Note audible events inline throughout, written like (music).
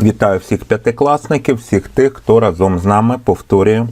Вітаю всіх п'ятикласників, всіх тих, хто разом з нами повторює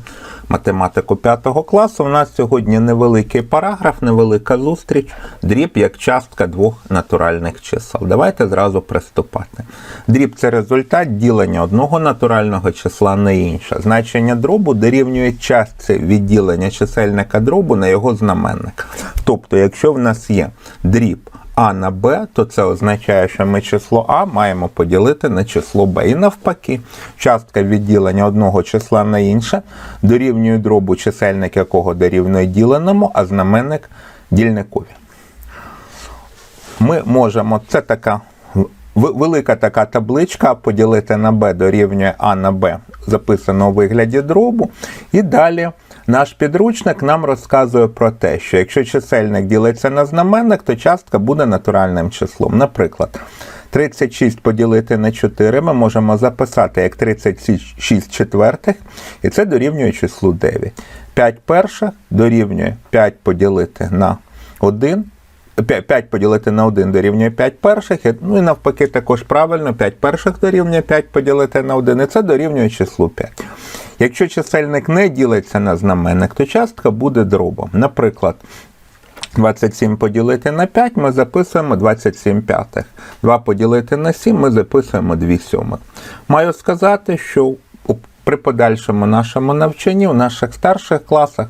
математику п'ятого класу. У нас сьогодні невеликий параграф, невелика зустріч, дріб як частка двох натуральних чисел. Давайте зразу приступати. Дріб це результат ділення одного натурального числа на інше. Значення дробу дорівнює частці відділення чисельника дробу на його знаменник. Тобто, якщо в нас є дріб а на Б, то це означає, що ми число А маємо поділити на число Б. І навпаки, частка відділення одного числа на інше дорівнює дробу, чисельник якого дорівнює діленому, а знаменник дільникові. Ми можемо, це така велика така табличка, поділити на Б дорівнює А на Б, записано у вигляді дробу. І далі наш підручник нам розказує про те, що якщо чисельник ділиться на знаменник, то частка буде натуральним числом. Наприклад, 36 поділити на 4 ми можемо записати як 36 четвертих, і це дорівнює числу 9. 5 перших дорівнює 5 поділити на 1. 5 поділити на 1 дорівнює 5 перших, ну і навпаки також правильно, 5 перших дорівнює 5 поділити на 1, і це дорівнює числу 5. Якщо чисельник не ділиться на знаменник, то частка буде дробом. Наприклад, 27 поділити на 5 ми записуємо 27 п'ятих. 2 поділити на 7 ми записуємо 2 сьомих. Маю сказати, що при подальшому нашому навчанні у наших старших класах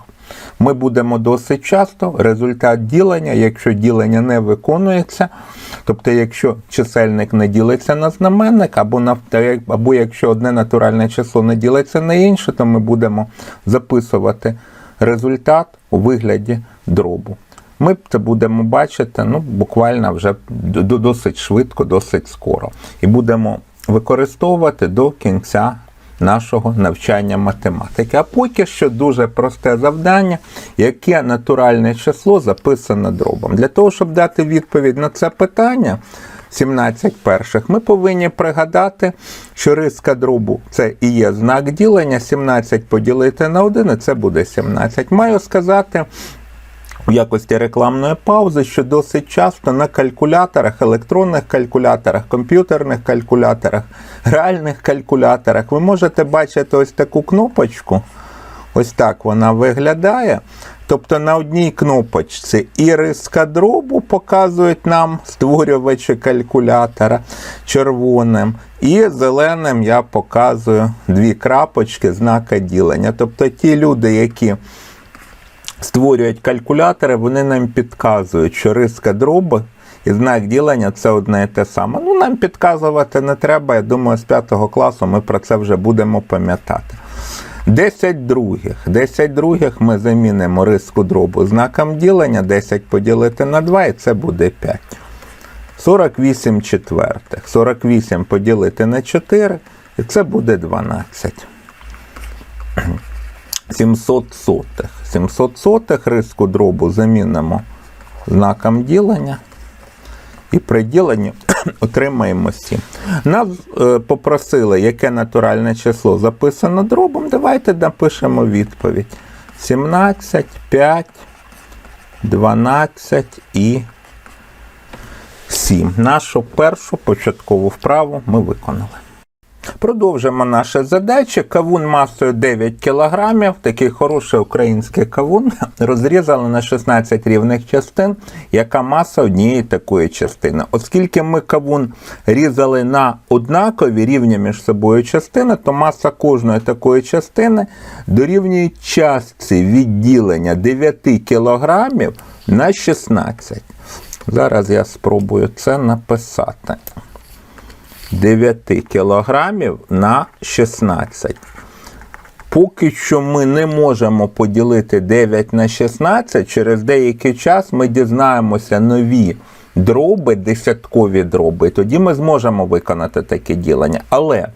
ми будемо досить часто результат ділення, якщо ділення не виконується, тобто якщо чисельник не ділиться на знаменник, або, нав- або якщо одне натуральне число не ділиться на інше, то ми будемо записувати результат у вигляді дробу. Ми це будемо бачити ну, буквально вже досить швидко, досить скоро. І будемо використовувати до кінця нашого навчання математики. А поки що дуже просте завдання, яке натуральне число записане дробом. Для того, щоб дати відповідь на це питання, 17 перших, ми повинні пригадати, що риска дробу це і є знак ділення. 17 поділити на 1, і це буде 17. Маю сказати, в якості рекламної паузи, що досить часто на калькуляторах, електронних калькуляторах, комп'ютерних калькуляторах, реальних калькуляторах ви можете бачити ось таку кнопочку. Ось так вона виглядає. Тобто на одній кнопочці і риска дробу показують нам створювачі калькулятора червоним, і зеленим я показую дві крапочки знака ділення. Тобто ті люди, які створюють калькулятори, вони нам підказують, що риска дробу і знак ділення це одне і те саме. Ну, нам підказувати не треба. Я думаю, з 5 класу ми про це вже будемо пам'ятати. 10 других. 10 других ми замінимо риску дробу знаком ділення, 10 поділити на 2, і це буде 5. 48 четвертих. 48 поділити на 4, і це буде 12. 700 сотих. 700 сотих риску дробу замінимо знаком ділення. І при діленні (clears throat) отримаємо 7. Нас е, попросили, яке натуральне число записано дробом. Давайте напишемо відповідь. 17, 5, 12 і 7. Нашу першу початкову вправу ми виконали. Продовжимо наші задачі. Кавун масою 9 кг, такий хороший український кавун, розрізали на 16 рівних частин, яка маса однієї такої частини. Оскільки ми кавун різали на однакові рівні між собою частини, то маса кожної такої частини дорівнює частці відділення 9 кг на 16. Зараз я спробую це написати. 9 кілограмів на 16. Поки що ми не можемо поділити 9 на 16, через деякий час ми дізнаємося нові дроби, десяткові дроби, тоді ми зможемо виконати таке ділення. Але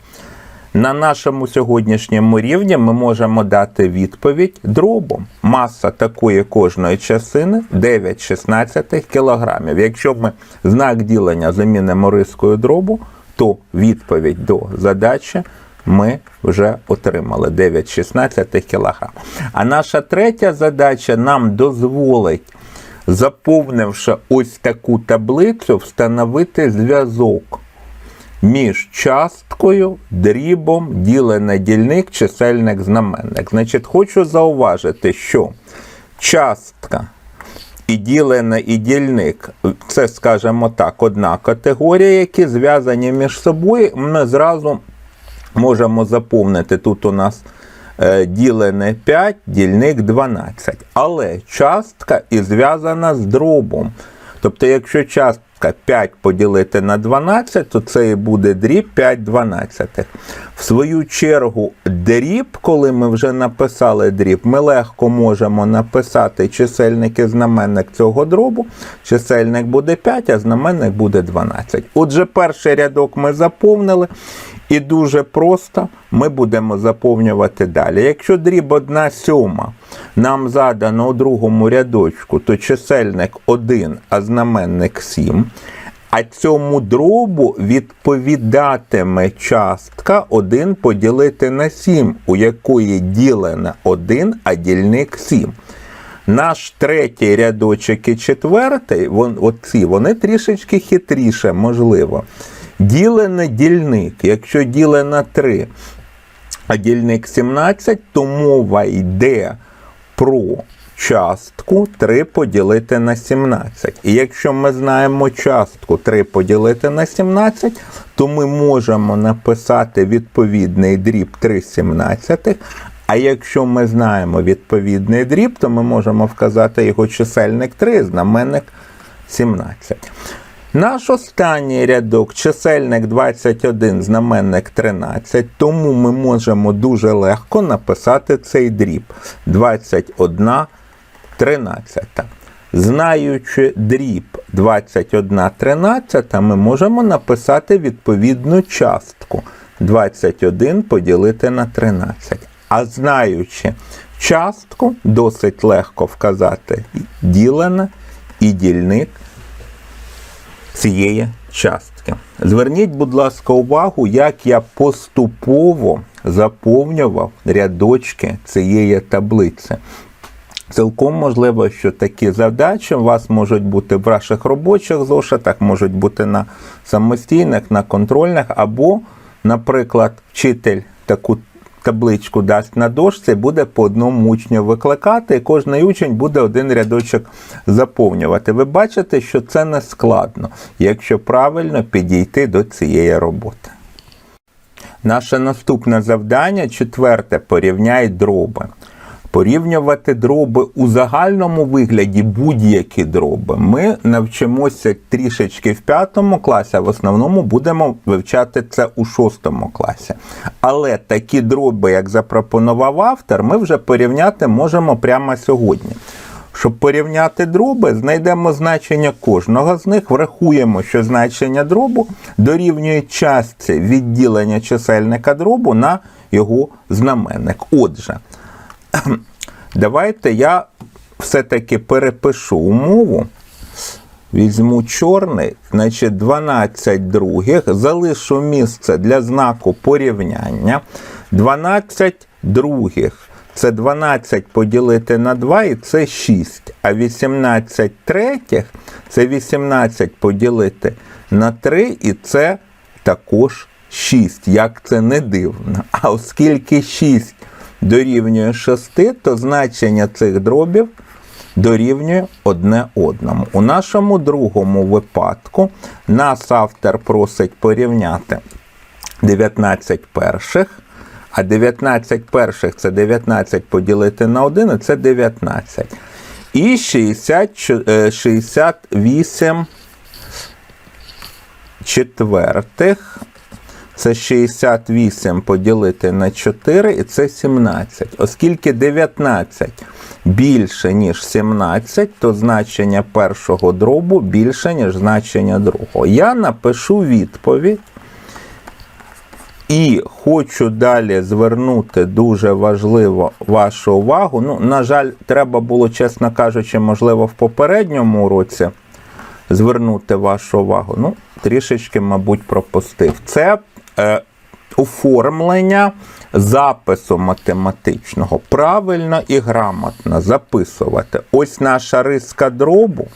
на нашому сьогоднішньому рівні ми можемо дати відповідь дробом. Маса такої кожної частини 9 16 кілограмів. Якщо ми знак ділення замінимо рискою дробу, то відповідь до задачі ми вже отримали 9,16 кг. А наша третя задача нам дозволить, заповнивши ось таку таблицю, встановити зв'язок між часткою, дрібом, ділене дільник, чисельник, знаменник. Значить, хочу зауважити, що частка і ділене і дільник це, скажімо так, одна категорія, які зв'язані між собою. Ми зразу можемо заповнити тут у нас е, ділене 5, дільник 12. Але частка і зв'язана з дробом. Тобто, якщо частка 5 поділити на 12, то це і буде дріб 5 дванадцятих. В свою чергу, дріб, коли ми вже написали дріб, ми легко можемо написати чисельник і знаменник цього дробу. Чисельник буде 5, а знаменник буде 12. Отже, перший рядок ми заповнили. І дуже просто ми будемо заповнювати далі. Якщо дріб 1 сьома нам задано у другому рядочку, то чисельник 1, а знаменник 7. А цьому дробу відповідатиме частка 1 поділити на 7, у якої ділене 1, а дільник 7. Наш третій рядочок і четвертий, вон, оці, вони трішечки хитріше, можливо. Ділене дільник, якщо діле на 3, а дільник 17, то мова йде про частку 3 поділити на 17. І якщо ми знаємо частку 3 поділити на 17, то ми можемо написати відповідний дріб 3 17. А якщо ми знаємо відповідний дріб, то ми можемо вказати його чисельник 3, знаменник 17. Наш останній рядок чисельник 21, знаменник 13, тому ми можемо дуже легко написати цей дріб 21 13. Знаючи дріб 21 13, ми можемо написати відповідну частку 21 поділити на 13. А знаючи частку, досить легко вказати ділене і дільник цієї частки. Зверніть, будь ласка, увагу, як я поступово заповнював рядочки цієї таблиці. Цілком можливо, що такі завдачі у вас можуть бути в ваших робочих зошитах, можуть бути на самостійних, на контрольних, або, наприклад, вчитель таку табличку дасть на дошці, буде по одному учню викликати, і кожен учень буде один рядочок заповнювати. Ви бачите, що це не складно, якщо правильно підійти до цієї роботи. Наше наступне завдання четверте порівняй дроби. Порівнювати дроби у загальному вигляді будь-які дроби. Ми навчимося трішечки в п'ятому класі, а в основному будемо вивчати це у шостому класі. Але такі дроби, як запропонував автор, ми вже порівняти можемо прямо сьогодні. Щоб порівняти дроби, знайдемо значення кожного з них, врахуємо, що значення дробу дорівнює частці відділення чисельника дробу на його знаменник. Отже, (clears throat) давайте я все-таки перепишу умову. Візьму чорний, значить 12 других, залишу місце для знаку порівняння. 12 других це 12 поділити на 2 і це 6. А 18 третіх це 18 поділити на 3 і це також 6. Як це не дивно. А оскільки 6 дорівнює 6, то значення цих дробів дорівнює одне одному. У нашому другому випадку нас автор просить порівняти 19 перших. А 19 перших це 19 поділити на 1, і це 19. І 60, е, 68 четвертих. Це 68 поділити на 4, і це 17. Оскільки 19 більше, ніж 17, то значення першого дробу більше, ніж значення другого. Я напишу відповідь. І хочу далі звернути дуже важливо вашу увагу. Ну, на жаль, треба було, чесно кажучи, можливо, в попередньому уроці звернути вашу увагу. Ну, трішечки, мабуть, пропустив. Це оформлення запису математичного. Правильно і грамотно записувати. Ось наша риска дробу.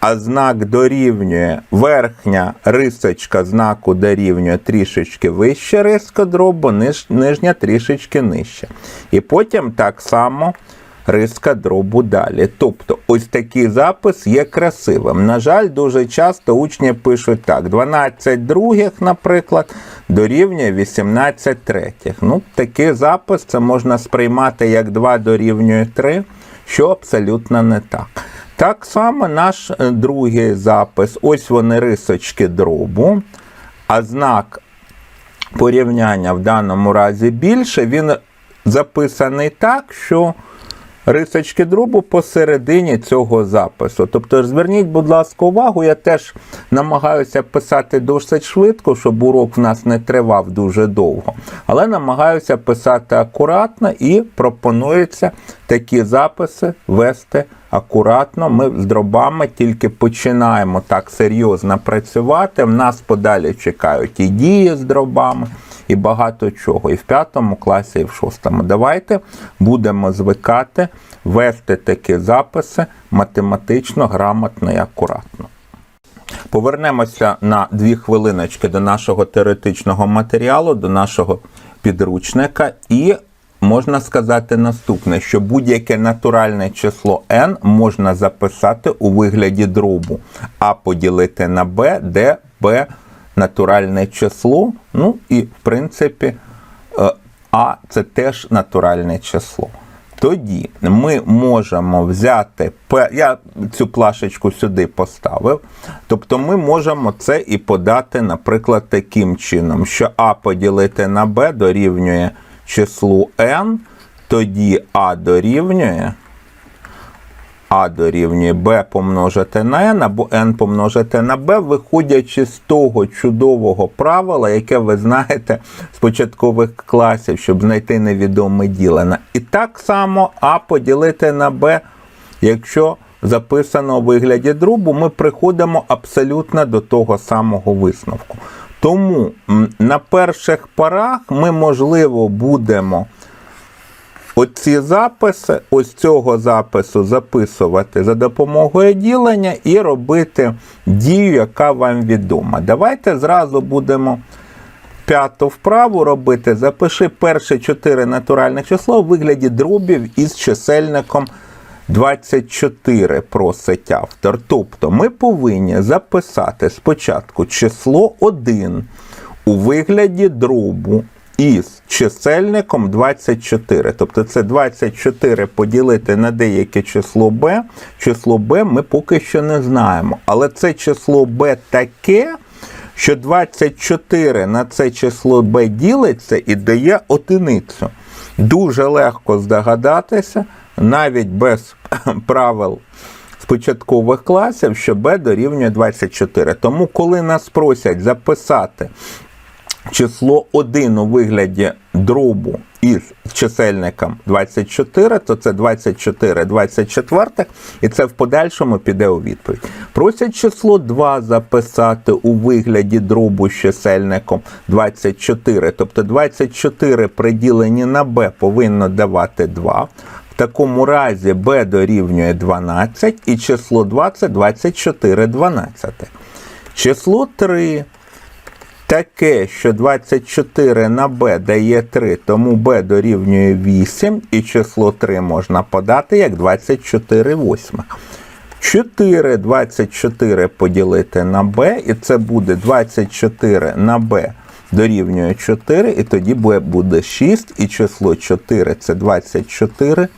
а знак дорівнює верхня рисочка знаку дорівнює трішечки вище риска дробу, ниж, нижня трішечки нижче. І потім так само риска дробу далі. Тобто, ось такий запис є красивим. На жаль, дуже часто учні пишуть так: 12 других, наприклад, дорівнює 18 третіх. Ну, такий запис це можна сприймати як 2 дорівнює 3, що абсолютно не так. Так само наш е, другий запис. Ось вони рисочки дробу, а знак порівняння в даному разі більше, він записаний так, що рисочки дробу посередині цього запису. Тобто, зверніть, будь ласка, увагу, я теж намагаюся писати досить швидко, щоб урок в нас не тривав дуже довго. Але намагаюся писати акуратно і пропонується такі записи вести акуратно. Ми з дробами тільки починаємо так серйозно працювати. В нас подалі чекають і дії з дробами і багато чого. І в п'ятому класі, і в шостому. Давайте будемо звикати вести такі записи математично, грамотно і акуратно. Повернемося на дві хвилиночки до нашого теоретичного матеріалу, до нашого підручника, і можна сказати наступне: що будь-яке натуральне число n можна записати у вигляді дробу, а поділити на b, де b натуральне число. Ну і в принципі, е, а це теж натуральне число. Тоді ми можемо взяти, я цю плашечку сюди поставив. Тобто ми можемо це і подати, наприклад, таким чином, що А поділити на Б дорівнює числу n, тоді А дорівнює а дорівнює b помножити на n або n помножити на b, виходячи з того чудового правила, яке ви знаєте з початкових класів, щоб знайти невідоме ділене. І так само а поділити на b, якщо записано у вигляді дробу, ми приходимо абсолютно до того самого висновку. Тому на перших порах ми, можливо, будемо оці записи, ось цього запису записувати за допомогою ділення і робити дію, яка вам відома. Давайте зразу будемо п'яту вправу робити. Запиши перші чотири натуральних числа у вигляді дробів із чисельником 24 просить автор. Тобто ми повинні записати спочатку число 1 у вигляді дробу із чисельником 24. Тобто це 24 поділити на деяке число b. Число b ми поки що не знаємо. Але це число b таке, що 24 на це число b ділиться і дає одиницю. Дуже легко здогадатися, навіть без (clears throat) правил з початкових класів, що b дорівнює 24. Тому, коли нас просять записати число 1 у вигляді дробу із чисельником 24, то це 24 24, і це в подальшому піде у відповідь. Просять число 2 записати у вигляді дробу з чисельником 24, тобто 24 приділені на b повинно давати 2. В такому разі b дорівнює 12 і число 2 це 24 12. Число 3 таке, що 24 на b дає 3, тому b дорівнює 8, і число 3 можна подати як 24 восьмих. 4 24 поділити на b, і це буде 24 на b дорівнює 4, і тоді b буде 6, і число 4 це 24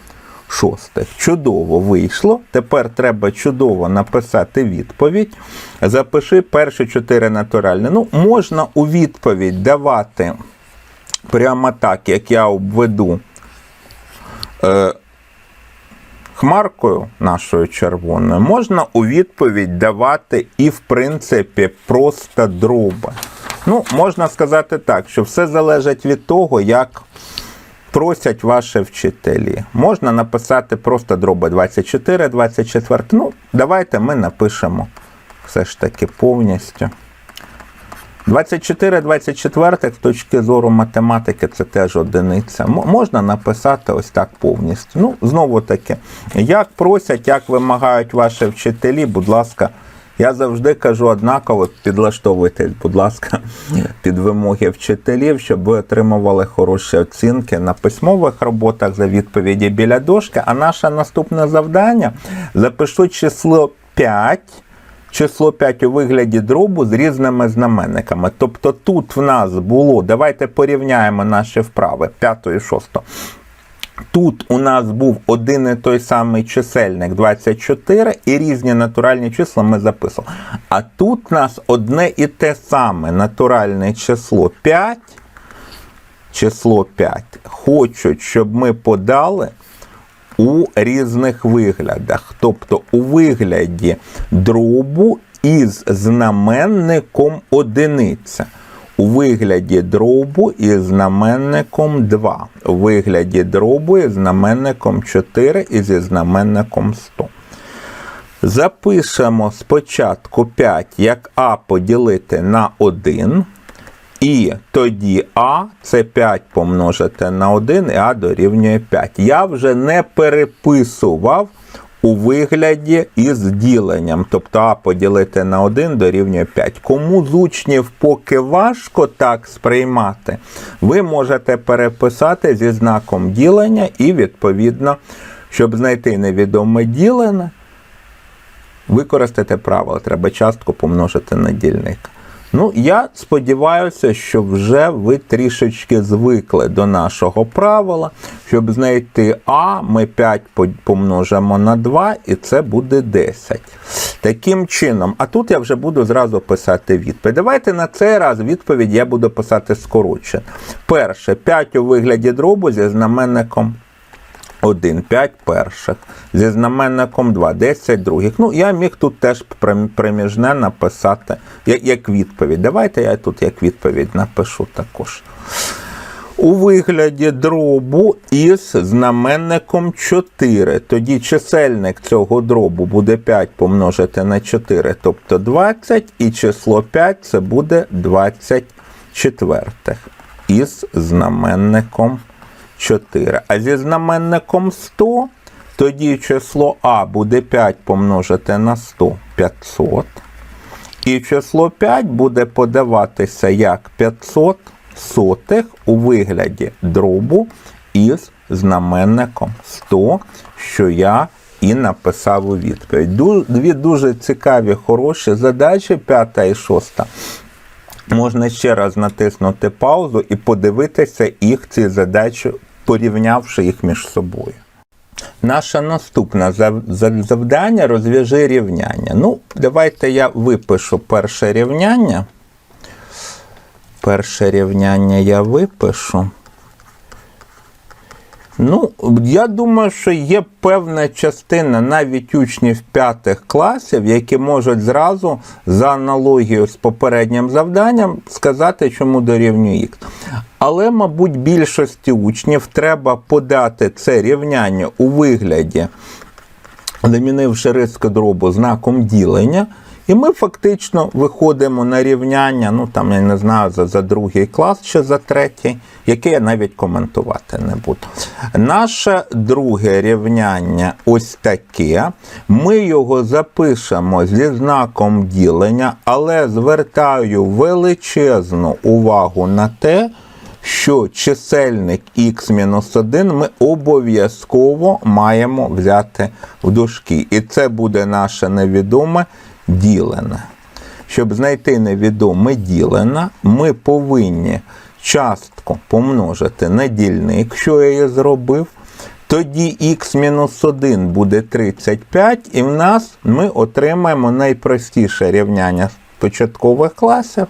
шостих. Чудово вийшло. Тепер треба чудово написати відповідь. Запиши перші чотири натуральні. Ну, можна у відповідь давати прямо так, як я обведу е, хмаркою нашою червоною, можна у відповідь давати і, в принципі, просто дроби. Ну, можна сказати так, що все залежить від того, як просять ваші вчителі. Можна написати просто дроби 24, 24. Ну, давайте ми напишемо все ж таки повністю. 24 24 з точки зору математики це теж одиниця. Можна написати ось так повністю. Ну, знову таки, як просять, як вимагають ваші вчителі, будь ласка. Я завжди кажу однаково, підлаштовуйтесь, будь ласка, під вимоги вчителів, щоб ви отримували хороші оцінки на письмових роботах за відповіді біля дошки. А наше наступне завдання запишу число 5 число 5 у вигляді дробу з різними знаменниками. Тобто тут в нас було, давайте порівняємо наші вправи 5 і 6. Тут у нас був один і той самий чисельник 24 і різні натуральні числа ми записували. А тут у нас одне і те саме натуральне число 5, число 5. Хочуть, щоб ми подали у різних виглядах. Тобто у вигляді дробу із знаменником одиниця. У вигляді дробу із знаменником 2. У вигляді дробу із знаменником 4 і зі знаменником 100. Запишемо спочатку 5 як А поділити на 1. І тоді А це 5 помножити на 1, і А дорівнює 5. Я вже не переписував у вигляді із діленням. Тобто А поділити на 1 дорівнює 5. Кому з учнів поки важко так сприймати, ви можете переписати зі знаком ділення і, відповідно, щоб знайти невідоме ділене, використати правило. Треба частку помножити на дільник. Ну, я сподіваюся, що вже ви трішечки звикли до нашого правила. Щоб знайти А, ми 5 помножимо на 2, і це буде 10. Таким чином, а тут я вже буду зразу писати відповідь. Давайте на цей раз відповідь я буду писати скорочено. Перше, 5 у вигляді дробу зі знаменником 1, 5 перших, зі знаменником 2, 10 других. Ну, я міг тут теж прим- проміжне написати як відповідь. Давайте я тут як відповідь напишу також. У вигляді дробу із знаменником 4. Тоді чисельник цього дробу буде 5 помножити на 4, тобто 20, і число 5 це буде 24 із знаменником 4. А зі знаменником 100, тоді число А буде 5 помножити на 100 500. І число 5 буде подаватися як 500 сотих у вигляді дробу із знаменником 100, що я і написав у відповідь. Дві дуже цікаві, хороші задачі, п'ята і шоста. Можна ще раз натиснути паузу і подивитися їх ці задачі, порівнявши їх між собою. Наше наступне зав- зав- завдання розв'яжи рівняння. Ну, давайте я випишу перше рівняння. Перше рівняння я випишу. Ну, я думаю, що є певна частина навіть учнів п'ятих класів, які можуть зразу за аналогією з попереднім завданням сказати, чому дорівнює х. Але, мабуть, більшості учнів треба подати це рівняння у вигляді, замінивши риску дробу знаком ділення. І ми фактично виходимо на рівняння, ну там я не знаю, за, за другий клас чи за третій, яке я навіть коментувати не буду. Наше друге рівняння ось таке. Ми його запишемо зі знаком ділення, але звертаю величезну увагу на те, що чисельник х-1 ми обов'язково маємо взяти в дужки. І це буде наше невідоме ділене. Щоб знайти невідоме ділене, ми повинні частку помножити на дільник, що я і зробив. Тоді х-1 буде 35, і в нас ми отримаємо найпростіше рівняння початкових класів.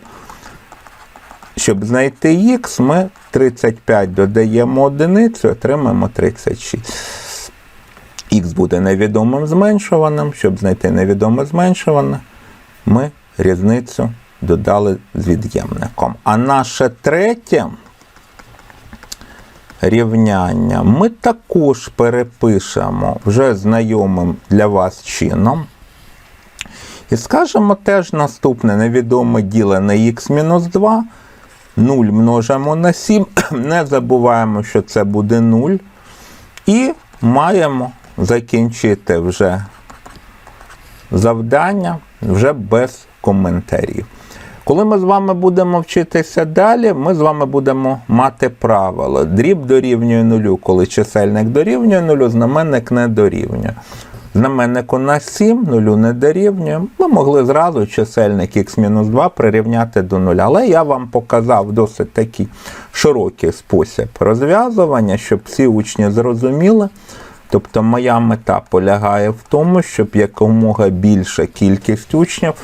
Щоб знайти х, ми 35 додаємо одиницю, отримаємо 36. Х буде невідомим зменшуваним. Щоб знайти невідоме зменшуване, ми різницю додали з від'ємником. А наше третє рівняння ми також перепишемо вже знайомим для вас чином. І скажемо теж наступне невідоме ділене х-2. 0 множимо на 7. (clears throat) Не забуваємо, що це буде 0. І маємо закінчити вже завдання вже без коментарів. Коли ми з вами будемо вчитися далі, ми з вами будемо мати правило. Дріб дорівнює нулю, коли чисельник дорівнює нулю, знаменник не дорівнює. Знаменник у нас 7, нулю не дорівнює. Ми могли зразу чисельник х-2 прирівняти до нуля. Але я вам показав досить такий широкий спосіб розв'язування, щоб всі учні зрозуміли. Тобто моя мета полягає в тому, щоб якомога більша кількість учнів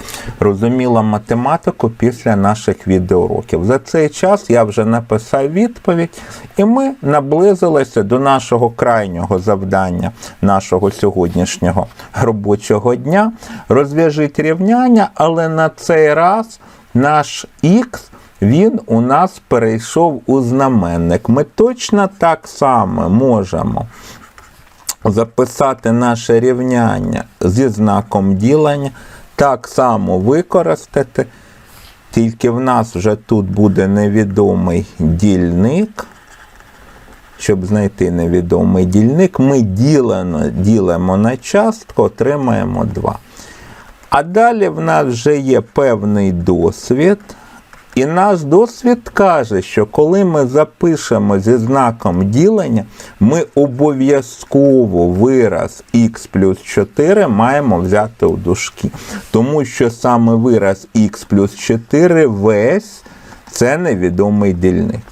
розуміла математику після наших відеоуроків. За цей час я вже написав відповідь, і ми наблизилися до нашого крайнього завдання нашого сьогоднішнього робочого дня. Розв'яжіть рівняння, але на цей раз наш х він у нас перейшов у знаменник. Ми точно так само можемо записати наше рівняння зі знаком ділення, так само використати, тільки в нас вже тут буде невідомий дільник. Щоб знайти невідомий дільник, ми ділено, ділимо на частку, отримаємо 2. А далі в нас вже є певний досвід. І наш досвід каже, що коли ми запишемо зі знаком ділення, ми обов'язково вираз х плюс 4 маємо взяти у дужки. Тому що саме вираз х плюс 4 весь це невідомий дільник.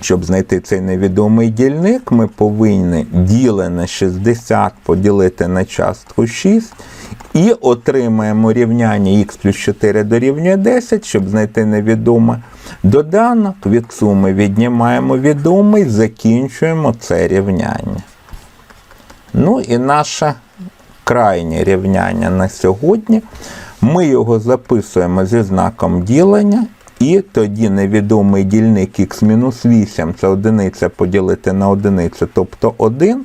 Щоб знайти цей невідомий дільник, ми повинні ділене 60 поділити на частку 6 і отримаємо рівняння х плюс 4 дорівнює 10, щоб знайти невідоме доданок. Від суми віднімаємо відомий, закінчуємо це рівняння. Ну і наше крайнє рівняння на сьогодні. Ми його записуємо зі знаком ділення. І тоді невідомий дільник х-8 це одиниця поділити на одиницю, тобто 1.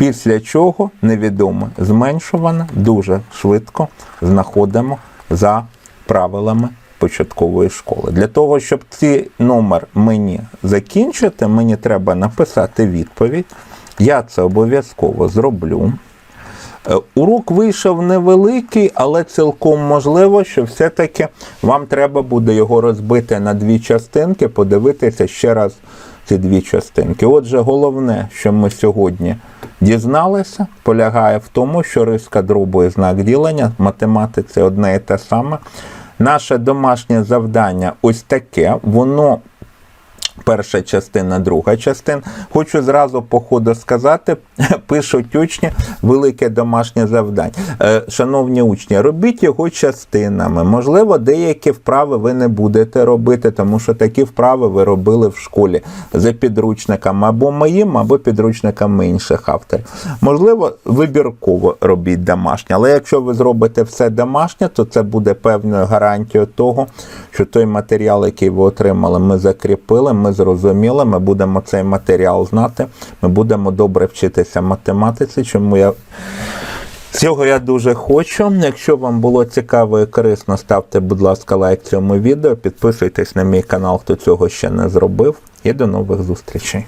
Після чого невідоме зменшуване дуже швидко знаходимо за правилами початкової школи. Для того, щоб цей номер мені закінчити, мені треба написати відповідь. Я це обов'язково зроблю. Е, Урок вийшов невеликий, але цілком можливо, що все-таки вам треба буде його розбити на дві частинки, подивитися ще раз ці дві частинки. Отже, головне, що ми сьогодні дізналися, полягає в тому, що риска дробу знак ділення математиці одне і те саме. Наше домашнє завдання ось таке, воно перша частина, друга частина. Хочу зразу по ходу сказати, (laughs) пишуть учні велике домашнє завдання. Е, Шановні учні, робіть його частинами. Можливо, деякі вправи ви не будете робити, тому що такі вправи ви робили в школі за підручниками або моїм, або підручниками інших авторів. Можливо, вибірково робіть домашнє, але якщо ви зробите все домашнє, то це буде певною гарантією того, що той матеріал, який ви отримали, ми закріпили, ми зрозуміли, ми будемо цей матеріал знати, ми будемо добре вчитися математиці, чому я. Цього я дуже хочу. Якщо вам було цікаво і корисно, ставте, будь ласка, лайк цьому відео, підписуйтесь на мій канал, хто цього ще не зробив. І до нових зустрічей.